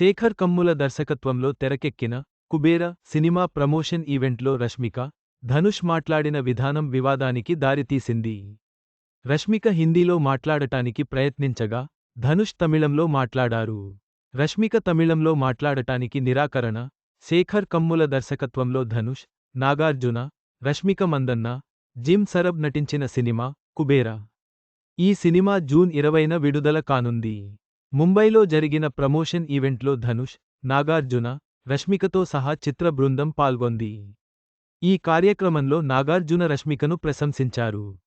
శేఖర్ కమ్ముల దర్శకత్వంలో తెరకెక్కిన Kubera cinema promotion ఈవెంట్లో రష్మిక ధనుష్ మాట్లాడిన విధానం వివాదానికి దారితీసింది. రష్మిక హిందీలో మాట్లాడటానికి ప్రయత్నించగా ధనుష్ తమిళంలో మాట్లాడారు. రష్మిక తమిళంలో మాట్లాడటానికి నిరాకరణ శేఖర్ కమ్ముల దర్శకత్వంలో ధనుష్ నాగార్జున రష్మిక మందన్న జిమ్ సరబ్ నటించిన సినిమా కుబేరా. ఈ సినిమా జూన్ ఇరవైన విడుదల కానుంది. ముంబైలో జరిగిన ప్రమోషన్ ఈవెంట్లో ధనుష్ నాగార్జున రష్మికతో సహా చిత్ర బృందం పాల్గొంది. ఈ కార్యక్రమంలో నాగార్జున రష్మికను ప్రశంసించారు.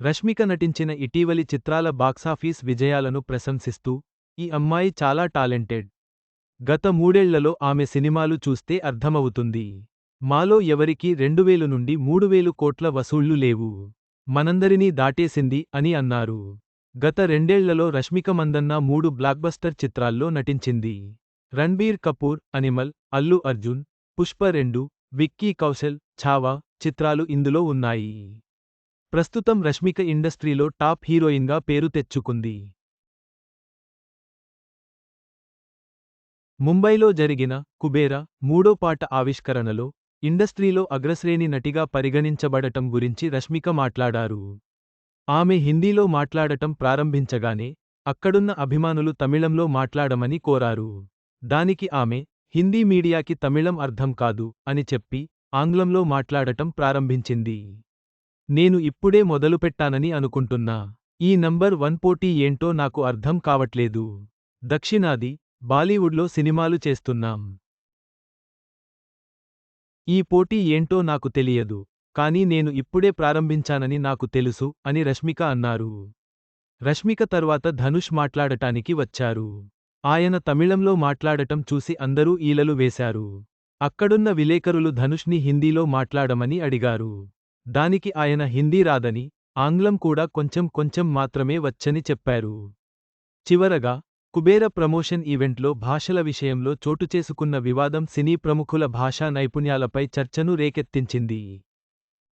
రష్మిక నటించిన ఇటీవలి చిత్రాల బాక్సాఫీస్ విజయాలను ప్రశంసిస్తూ ఈ అమ్మాయి చాలా టాలెంటెడ్. గత మూడేళ్ళలో ఆమె సినిమాలు చూస్తే అర్థమవుతుంది. మాలో ఎవరికీ రెండువేలు నుండి మూడువేలు కోట్ల వసూళ్ళు లేవు. మనందరినీ దాటేసింది అని అన్నారు. గత రెండేళ్ళలో రష్మిక మందన్న మూడు బ్లాక్బస్టర్ చిత్రాల్లో నటించింది. రణ్బీర్ కపూర్ అనిమల్ అల్లు అర్జున్ పుష్ప రెండు విక్కీ కౌశల్ ఛావా చిత్రాలు ఇందులో ఉన్నాయి. ప్రస్తుతం రష్మిక ఇండస్ట్రీలో టాప్ హీరోయిన్గా పేరు తెచ్చుకుంది. ముంబైలో జరిగిన కుబేర మూడో పాట ఆవిష్కరణలో ఇండస్ట్రీలో అగ్రశ్రేణి నటిగా పరిగణించబడటం గురించి రష్మిక మాట్లాడారు. ఆమె హిందీలో మాట్లాడటం ప్రారంభించగానే అక్కడున్న అభిమానులు తమిళంలో మాట్లాడమని కోరారు. దానికి ఆమె హిందీ మీడియాకి తమిళం అర్థం కాదు అని చెప్పి ఆంగ్లంలో మాట్లాడటం ప్రారంభించింది. నేను ఇప్పుడే మొదలుపెట్టానని అనుకుంటున్నా. ఈ నంబర్ వన్ పోటీ ఏంటో నాకు అర్థం కావట్లేదు. దక్షిణాది బాలీవుడ్లో సినిమాలు చేస్తున్నాం. ఈ పోటీ ఏంటో నాకు తెలియదు కానీ నేను ఇప్పుడే ప్రారంభించానని నాకు తెలుసు అని రష్మిక అన్నారు. రష్మిక తర్వాత ధనుష్ మాట్లాడటానికి వచ్చారు. ఆయన తమిళంలో మాట్లాడటం చూసి అందరూ ఈలలు వేశారు. అక్కడున్న విలేకరులు ధనుష్ని హిందీలో మాట్లాడమని అడిగారు. దానికి ఆయన హిందీ రాదని ఆంగ్లం కూడా కొంచెం కొంచెం మాత్రమే వచ్చని చెప్పారు. చివరగా కుబేర ప్రమోషన్ ఈవెంట్లో భాషల విషయంలో చోటుచేసుకున్న వివాదం సినీ ప్రముఖుల భాషా నైపుణ్యాలపై చర్చను రేకెత్తించింది.